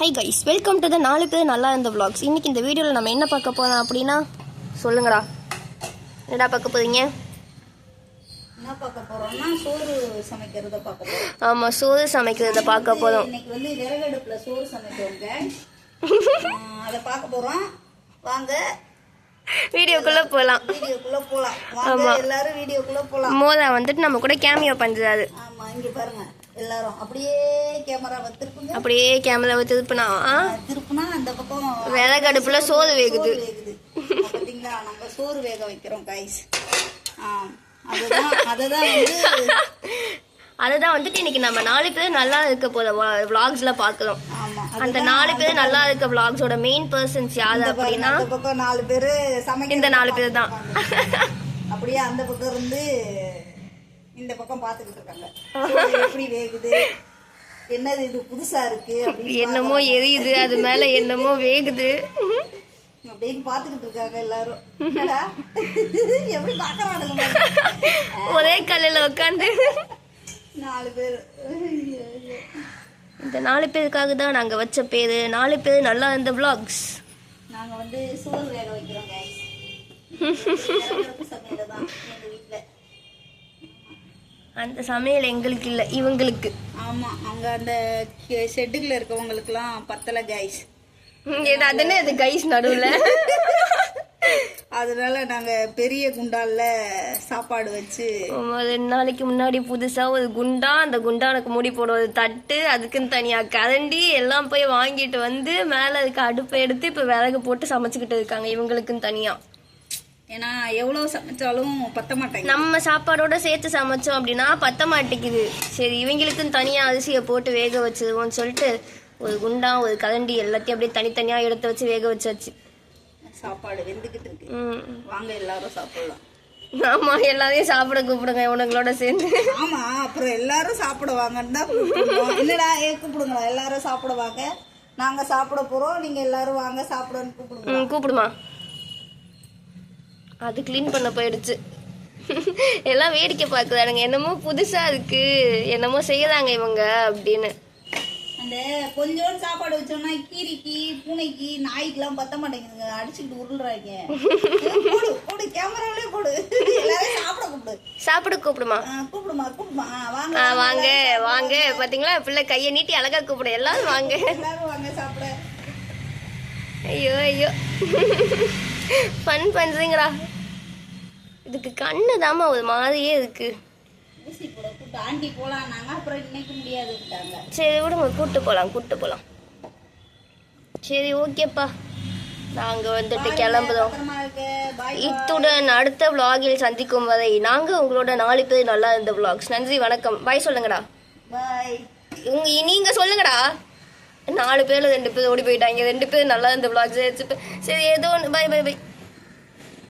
Hi guys welcome to the நாலு பேர் நல்லா இருந்த vlogs. இன்னைக்கு இந்த வீடியோவில் நம்ம என்ன பார்க்க போறோம் அப்படின்னா சொல்லுங்கடா. என்னடா பார்க்க போறீங்க? என்ன பார்க்க போறோம்னா சோறு சமைக்கிறத பார்க்க போறோம். ஆமாம் சோறு சமைக்கிறத பார்க்க போதும் இன்னைக்கு வந்து விறகடுப்புல சோறு சமைக்கிறோங்க. அதை பார்க்க போறோம். வாங்க. வீடியோக்குள்ளே போகலாம் வீடியோக்குள்ள போலாம். வாங்க எல்லாரும் வீடியோக்குள்ள போலாம். மோதா வந்துட்டு நம்ம கூட கேமியோ பண்ணுறாரு ஆமா இங்க பாருங்க. எல்லாரும். அப்படியே கேமராவை திருப்புங்க. அப்படியே கேமராவை திருப்பினா? திருப்புனா அந்த பக்கம் விறகடுப்புல சோறு வேகுது. சோறு வேகுது. பாத்தீங்களா? நம்ம சோறு வேக வைக்கிறோம் கைஸ் அதுதான் அதுதான் வந்து அதுதான் வந்துட்டு இன்னைக்கு நம்ம நாலு பேர் நல்லா இருக்க போத vlogsல பார்க்கலாம் அந்த நாலு பேர் நல்லா இருக்க vlogsோட மெயின் பர்சன்ஸ் யாரு அப்படின்னா நாலு பேரு இந்த நாலு பேர் தான். அப்படியே அந்த பக்கம் இருந்து இந்த பக்கம் பாத்துக்கிட்டு இருக்காங்க எப்படி வேகுது? என்னது இது புதுசா இருக்கு என்னமோ எரியுது அது மேல என்னமோ வேகுது. அப்படின்னு பாத்துக்கிட்டு இருக்காங்க எல்லாரும்? எப்படி பாக்குறானுங்க. ஒரே கல்லில் உட்காந்து நாலு பேர். இந்த நாலு பேருக்காக தான் நாங்க வச்ச பேரு. நாலு பேர் நல்லா இருந்த vlogs. நாங்க வந்து சோறு வேக வைக்கிறோம் அந்த சமையல் எங்களுக்கு இல்ல இவங்களுக்கு. ஆமா அங்க அந்த ஷெட்டுக்குள்ள இருக்கவங்களுக்குலாம் பத்தல கைஸ் இது அதுன்னு இது கைஸ் நடுவுல? அதனால நாங்க பெரிய குண்டால்ல சாப்பாடு வச்சு ரெண்டு நாளைக்கு முன்னாடி புதுசா ஒரு குண்டா அந்த குண்டானுக்கு மூடி போட ஒரு தட்டு அதுக்குன்னு தனியா கரண்டி எல்லாம் போய் வாங்கிட்டு வந்து மேல இருக்க அடுப்பை எடுத்து இப்ப விறகு போட்டு சமைச்சுக்கிட்டு இருக்காங்க இவங்களுக்குன்னு தனியா. ஏன்னா எவ்வளவு சமைச்சாலும் பத்த மாட்டேங்க. நம்ம சாப்பாடோட சேர்த்து சமைச்சோம் அப்படின்னா பத்த மாட்டேங்குது. சரி இவங்களுக்குன்னு தனியா அரிசியை போட்டு வேக வச்சிருவோம்னு சொல்லிட்டு ஒரு குண்டா ஒரு கரண்டி எல்லாத்தையும் அப்படியே தனித்தனியா எடுத்து வச்சு வேக வச்சாச்சு. சாப்பாடு வெந்துகிட்டு இருக்கு. வாங்க எல்லாரும் சாப்பிடலாம். ஆமா எல்லாரையும் சாப்பிட கூப்பிடுங்க இவனுங்களோட சேர்ந்து. ஆமா அப்புறம் எல்லாரும் சாப்பிடுவாங்கன்னு தான். இல்லடா ஏ கூப்பிடுங்களா? எல்லாரும் சாப்பிடுவாங்க. நாங்க சாப்பிட போறோம் நீங்க எல்லாரும் வாங்க சாப்பிடுன்னு கூப்பிடுங்க கூப்பிடுமா? அது க்ளீன் பண்ண போயிடுச்சு. எல்லாம் வேடிக்கை பார்க்குறானுங்க. என்னமோ புதுசா இருக்கு. என்னமோ செய்யறாங்க இவங்க அப்படின்னு. அந்த கொஞ்சோண்டு சாப்பாடு வச்சோம்னா கீரிக்கு பூனைக்கு நாய்க்கெல்லாம் பத்த மாட்டேங்குதுங்க. அடிச்சுக்கிட்டு உருள்றாங்க. போடு போடு கேமராவிலே போடு. எல்லாரும் சாப்பிட கூப்பிடு. சாப்பிட கூப்பிடுமா? கூப்பிடுமா கூப்பிடுமா. வாங்க வாங்க வாங்க. பாத்தீங்களா? பிள்ளை கையை நீட்டி அழகா கூப்பிடு. எல்லாரும் வாங்க. எல்லாரும் வாங்க சாப்பிட. ஐயோ ஐயோ. ஃபன் பண்றீங்களா? இதுக்கு கண்ணு தாம்மா ஒரு மாதிரியே இருக்கு. கூப்பிட்டு அப்புறம் இன்னைக்கு முடியாதுட்டாங்க சரி விடுங்க கூட்டு போலாம் கூட்டு போலாம். சரி ஓகேப்பா. நாங்க வந்துட்டு கிளம்புறோம். பாய் இத்துடன் அடுத்த vlogல் சந்திக்கும் வரை நாங்க உங்களோட நாலு பேர் நல்லா இருந்த vlogs. நன்றி வணக்கம். பாய் சொல்லுங்கடா. பாய் உங்க நீங்க சொல்லுங்கடா. நாலு பேர்ல ரெண்டு பேர் ஓடி போயிட்டாங்க. ரெண்டு பேர் நல்லா இருந்த vlogs. சரி ஏதோ ஒன்று பை பை பை